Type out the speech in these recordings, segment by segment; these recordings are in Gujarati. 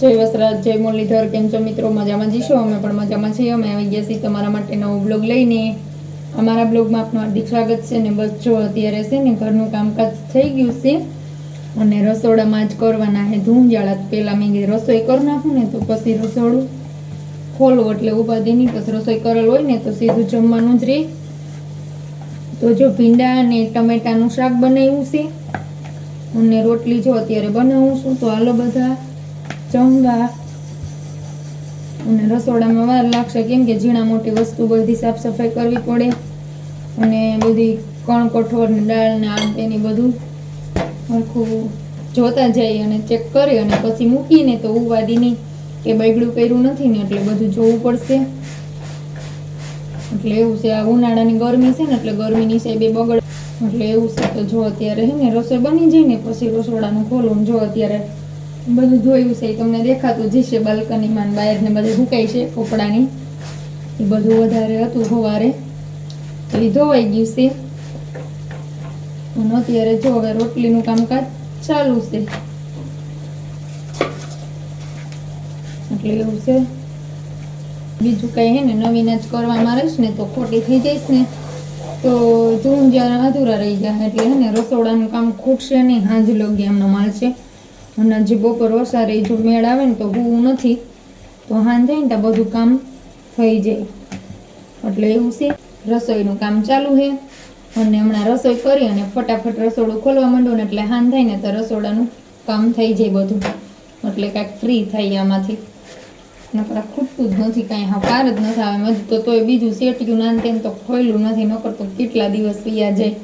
જય વસરાજ, જય મુરલીધર, કેમ છો મિત્રો? મજામાં જઈશો અમે પણ મજામાં છીએ. અમે આવી ગયા છીએ તમારા માટે નવો બ્લોગ લઈને. અમારા બ્લોગમાં આપનું હાર્દિક સ્વાગત છે ને બસ જો અત્યારે છે ને ઘરનું કામકાજ થઈ ગયું છે અને રસોડામાં જ કરવાના છે ધૂંજાળા પહેલાં મેં રસોઈ કરી નાખું ને તો પછી રસોડું ખોલો એટલે ઉપાધિ નહીં પછી રસોઈ કરેલ હોય ને તો સીધું જમવાનું જ રહે તો જો ભીંડા અને ટમેટાનું શાક બનાવ્યું છે અને રોટલી જો અત્યારે બનાવું છું, તો હાલો બધા જમવા. અને રસોડામાં વાર લાગશે કેમ કે ઝીણા મોટી વસ્તુ બધી સાફ સફાઈ કરવી પડે. અને બધી કણ કઠોળ ને દાળ ને આમ તેની બધું સરખું જોતા જઈએ અને ચેક કરી અને પછી મૂકીને તો ઉવાદી નહીં કે બગડું કર્યું નથી ને એટલે બધું જોવું પડશે. એટલે એવું છે, આ ઉનાળાની ગરમી છે ને એટલે ગરમીની સાહેબે બગડ એટલે એવું છે તો જો અત્યારે હે ને રસોઈ બની જાય ને પછી રસોડાનું ખોલું જો અત્યારે બધું જોયું છે તમને દેખાતું જશે બાલ્કનીમાં માં બહાર ને બધે હુકાય છે, કપડાની. એ બધું વધારે હતું સવારે. એ ધોવાઈ ગયું છે. અત્યારે જો હવે રોટલીનું કામકાજ ચાલુ છે. એટલે એવું છે. બીજું કઈ હે ને, નવીન જ કરવામાં રહીશ ને, તો ખોટી થઈ જઈશ ને. તો જૂન જ્યારે અધૂરા રહી જાય, એટલે હે ને, રસોડાનું કામ ખૂટશે નહીં, હાંજ લગી એમનો માલ છે. અને જે બપોર વસારે જો મેળ આવે ને તો હું નથી, તો હાન થાય ને ત્યાં બધું કામ થઈ જાય. એટલે એવું છે, રસોઈનું કામ ચાલુ છે. અને હમણાં રસોઈ કરી અને ફટાફટ રસોડું ખોલવા માંડો ને એટલે હાન થાય ને તો રસોડાનું કામ થઈ જાય બધું. એટલે કાંઈક ફ્રી થાય આમાંથી. નકર ખૂટતું જ નથી, કાંઈ હા કાર જ નથી આવે. મજ તો તોય બીજું શેટ્યું નાન તેમ તો ખોયલું નથી, નકર તો કેટલા દિવસ પીયા જાય.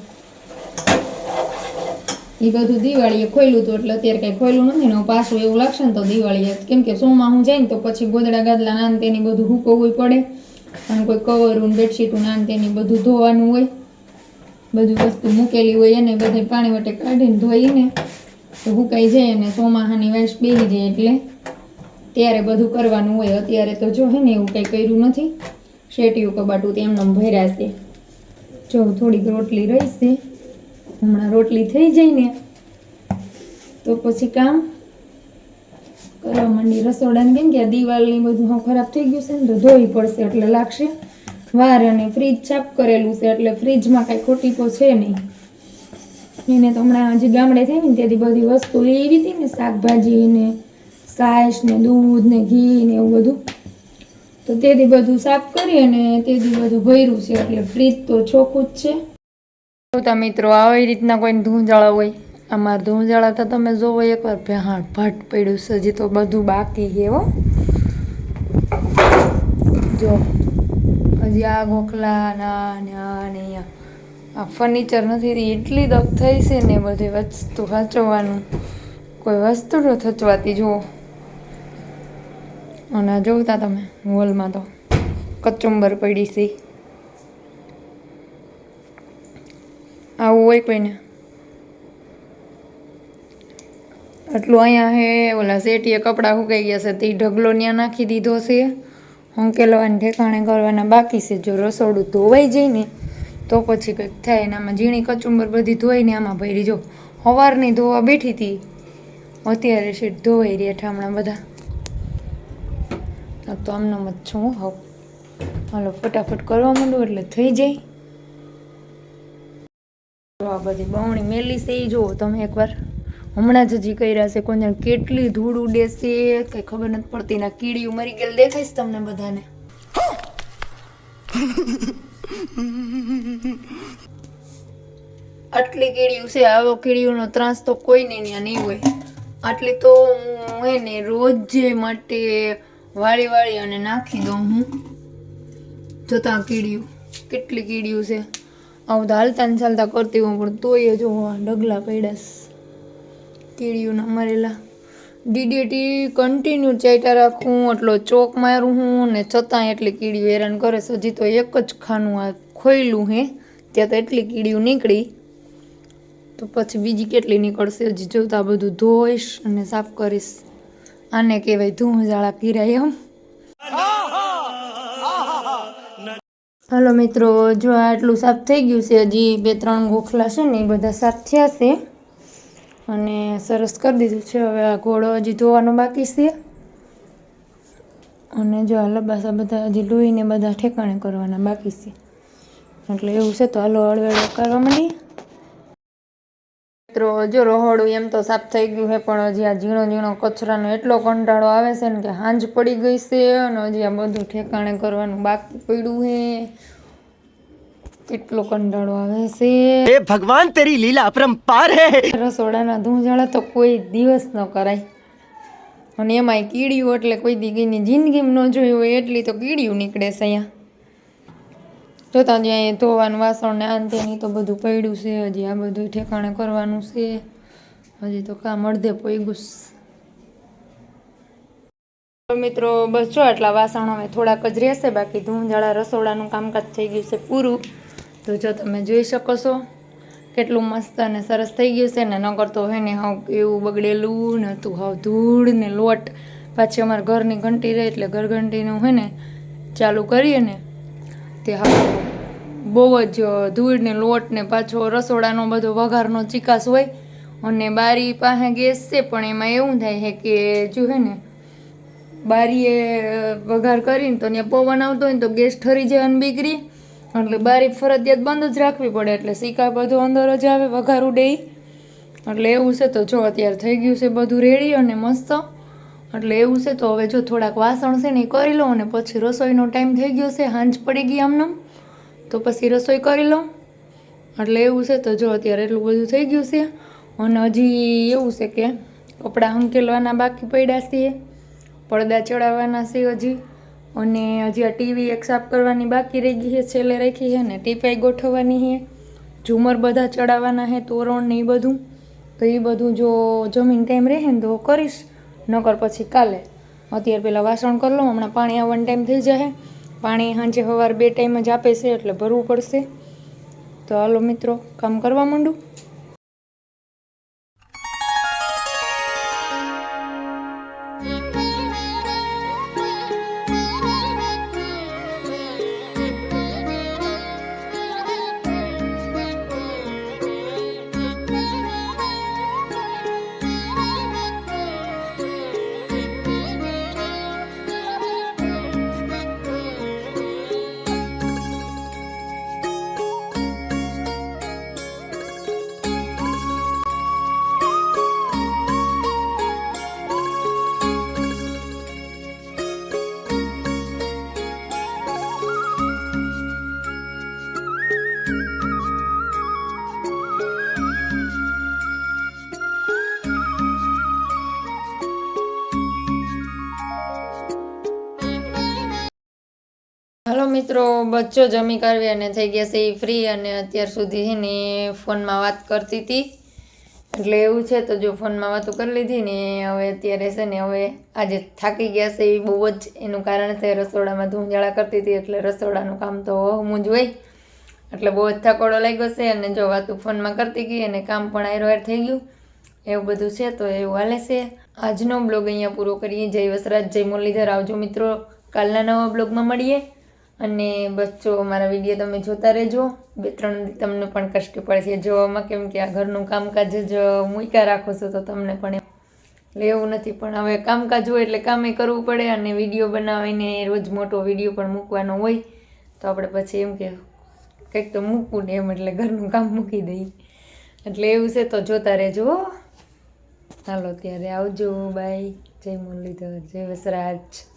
એ બધું દિવાળીએ ખોયલું હતું, એટલે અત્યારે કાંઈ ખોયલું નથી ને પાછું એવું લાગશે તો દિવાળીએ કેમ કે સોમાં હું જાય તો પછી ગોદડા ગાદલા નાન તેની બધું હુકવવું પડે, અને કોઈ કવરું બેડશીટ નાન તેની બધું ધોવાનું હોય, બધું વસ્તુ મૂકેલી હોય, એને બધે પાણી વટે કાઢીને ધોઈને તો હુકાઈ જાય અને સોમાહાની વાસ બેસી જાય એટલે ત્યારે બધું કરવાનું હોય. અત્યારે તો જો હે ને એવું કંઈ કર્યું નથી. શેટિયું કબાટું તેમને ભર્યા છે. જો થોડીક રોટલી રહી છે હમણાં રોટલી થઈ જાય ને, તો પછી કામ કરવા માંડી રસોડાને કેમ કે આ દિવાલની બધું હા ખરાબ થઈ ગયું છે ને, તો ધોઈ પડશે એટલે લાગશે. વાર અને ફ્રીજ સાફ કરેલું છે એટલે ફ્રીજમાં કાંઈ ખોટી તો છે નહીં. એને તો હમણાં હજી ગામડે થઈ ને, ત્યાંથી બધી વસ્તુ લેવી હતી ને, શાકભાજી ને સાસ ને, દૂધ ને, ઘી ને એવું બધું. તો તેથી બધું સાફ કરી અને તેથી બધું ભર્યું છે એટલે ફ્રીજ તો ચોખ્ખું જ છે. જોતા મિત્રો, આવી રીતના કોઈ ધૂંજાળા હોય, અમારે ધૂંજાળા તો તમે જોવો એકવાર ભેહાણ ભાટ પડ્યું છે, હજી તો બધું બાકી છે હો. જો, હજી આ ગોખલા ના ને આ ફર્નિચર નથી એટલી દગ થઈ છે ને બધી વસ્તુ સાચવવાનું. કોઈ વસ્તુ તો થચવાતી જુઓ. અને જોતા તમે, હોલમાં તો કચુંબર પડી છે. આવું હોય કોઈને. આટલું અહીંયા હે, ઓલા શેઠીએ કપડાં સુકાઈ ગયા છે, તે ઢગલો ત્યાં નાખી દીધો છે. હંકેલવાને ઠેકાણે કરવાના બાકી છે, જો રસોડું ધોવાઈ જાય ને, તો પછી કંઈક થાય એનામાં ઝીણી કચુંબર બધી ધોઈને આમાં ભરી જો. સવારની ધોવા બેઠી હતી. અત્યારે શેઠ ધોવાઈ રહ્યા ઠામણા બધા. તો આમનો મત છું, હું. હવ હાલો, ફટાફટ કરવા માંડું એટલે થઈ જાય. જો આ બધી બવણી મેલી છે એ જુઓ તમે એકવાર હમણાં જ હજી કર્યા છે. કોઈને કેટલી ધૂળ ઉડે છે, કઈ ખબર નથી પડતી. ના કીડી મરી ગયેલ દેખાય તમને બધાને. આટલી કીડીયું છે, આવો કીડીઓનો ત્રાસ તો કોઈને ત્યાં નહીં હોય. આટલી તો હું એને રોજ માટે વાળી વાળી અને નાખી દઉં હું. જોતા કીડીયું કેટલી કીડીયું છે. આવું તો હાલતા ને ચાલતા કરતી હોઉં પણ તોય જો ડગલા પડ્યા કીડીઓના મરેલા. ડીડીટી કન્ટિન્યુ ચાટ્યા રાખું, એટલો ચોક મારું હું, ને છતાં એટલી કીડીઓ હેરાન કરે હજી તો એક જ ખાનું આ ખોયલું હે, ત્યાં તો એટલી કીડીઓ નીકળી. તો પછી બીજી કેટલી નીકળશે? હજી જોતા બધું ધોઈશ અને સાફ કરીશ. આને કહેવાય ધૂંજાળા પીરાય એમ. હાલો મિત્રો, જો આટલું સાફ થઈ ગયું છે, હજી બે ત્રણ ગોખલા છે ને, એ બધા સાફ થયા છે. અને સરસ કરી દીધું છે, હવે આ ઘોડો હજી ધોવાનો બાકી છે. અને જો આ લબાસા બધા હજી લોહીને બધા ઠેકાણે કરવાના બાકી છે. એટલે એવું છે તો હાલો હળવેળો કરવા માંડી મિત્રો જો રહોડું એમ તો સાફ થઈ ગયું છે પણ હજી આ ઝીણો ઝીણો કચરાનો એટલો કંટાળો આવે છે ને કે હાંજ પડી ગઈ છે અને હજી આ બધું ઠેકાણે કરવાનું બાકી પડ્યું હે. કેટલો કંટાળો આવે છે. એ ભગવાન તેરી લીલા અપરંપાર હે. રસોડાના ધૂંઝાળા તો કોઈ દિવસ ન કરાય. અને એમાંય કીડિયું એટલે કોઈ દીગીની જિંદગી ન જોયું હોય એટલી તો કીડિયું નીકળે છે અહીંયા. જોતા જ અહીંયા ધોવાનું વાસણ ને આંતેની તો બધું પડ્યું છે, હજી આ બધું ઠેકાણે કરવાનું છે. હજી તો કામ અડધે પોઈગું. મિત્રો, બસ જો આટલા વાસણ હવે થોડાક જ રહેશે, બાકી ધૂંઝાળા રસોડાનું કામકાજ થઈ ગયું છે પૂરું. તો જો તમે જોઈ શકો છો, કેટલું મસ્ત અને સરસ થઈ ગયું છે ને, નગર તો હે ને હાવ એવું બગડેલું ને હતું હાવ ધૂળ ને લોટ. પાછી અમારા ઘરની ઘંટી રહે એટલે ઘર ઘંટીનું હે ને ચાલુ કરીએ ને તે હા બહુ જ ધૂળ ને લોટ ને પાછો રસોડાનો બધો વઘારનો ચિકાસ હોય અને બારી પાસે ગેસ છે, પણ એમાં એવું થાય છે કે જો હે ને બારીએ વઘાર કરીને તો ત્યાં પવન આવતો હોય ને તો ગેસ ઠરી જાય અને બીગરી. એટલે બારી ફરજિયાત બંધ જ રાખવી પડે, એટલે સિકા બધું અંદર જ આવે, વઘાર ઉડે એટલે એવું છે તો જો અત્યારે થઈ ગયું છે બધું રેડી અને મસ્ત. એટલે એવું છે તો હવે જો થોડાક વાસણ છે ને એ કરી લઉં અને પછી રસોઈનો ટાઈમ થઈ ગયો છે, હાંજ પડી ગઈ આમને તો પછી રસોઈ કરી લઉં એટલે એવું છે તો જો અત્યારે એટલું બધું થઈ ગયું છે. અને હજી એવું છે કે કપડાં હંકેલવાના બાકી પડ્યા છે, પડદા ચડાવવાના છે હજી. અને હજી આ ટીવી એક સાફ કરવાની બાકી રહી ગઈ છે, છેલ્લે રાખી છે ને ટીપાઈ ગોઠવવાની છે. ઝુમર બધા ચડાવવાના છે, તોરણ ને એ બધું. તો એ બધું જો જમીન ટાઈમ રહે ને તો કરીશ. નકર પછી કાલે. અત્યારે પહેલાં વાસણ કરી લઉં, હમણાં પાણી આવવાનો ટાઈમ થઈ જશે. પાણી સાંજે સવાર બે ટાઈમ જ આપે છે, એટલે ભરવું પડશે. તો હાલો મિત્રો, કામ કરવા માંડું? મિત્રો બચ્ચો જમી કરવી અને થઈ ગયા છે એ ફ્રી અને અત્યાર સુધી છે ને ફોનમાં વાત કરતી હતી. એટલે એવું છે તો જો ફોનમાં વાતો કરી લીધી ને હવે અત્યારે છે ને હવે આજે થાકી ગયા છે એ બહુ જ. એનું કારણ છે રસોડામાં ધૂંઝાળા કરતી હતી એટલે રસોડાનું કામ તો હું જ હોય. એટલે બહુ જ થાકોડો લાગ્યો છે અને જો વાતું ફોનમાં કરતી ગઈ અને કામ પણ આયરો હાર થઈ ગયું. એવું બધું છે તો એવું હાલે છે. આજનો બ્લોગ અહીંયા પૂરો કરીએ. જય વસરાજ, જય મુરલીધર. આવજો મિત્રો, કાલના નવા બ્લોગમાં મળીએ. અને બસ જો મારા વીડિયો તમે જોતા રહેજો. બે ત્રણ તમને પણ કષ્ટ પડશે. જોવામાં કેમ કે આ ઘરનું કામકાજ જ મૂક્યા રાખો છો તો તમને પણ એટલે એવું નથી. પણ હવે કામકાજ હોય એટલે કામે કરવું પડે અને વીડિયો બનાવીને રોજ મોટો વીડિયો પણ મૂકવાનો હોય તો આપણે પછી એમ કે કંઈક તો મૂકવું ને એમ એટલે ઘરનું કામ મૂકી દઈએ. એટલે એવું છે તો જોતા રહેજો. હાલો, ત્યારે આવજો. બાય. જય મુરલીધર. જય વસરાજ.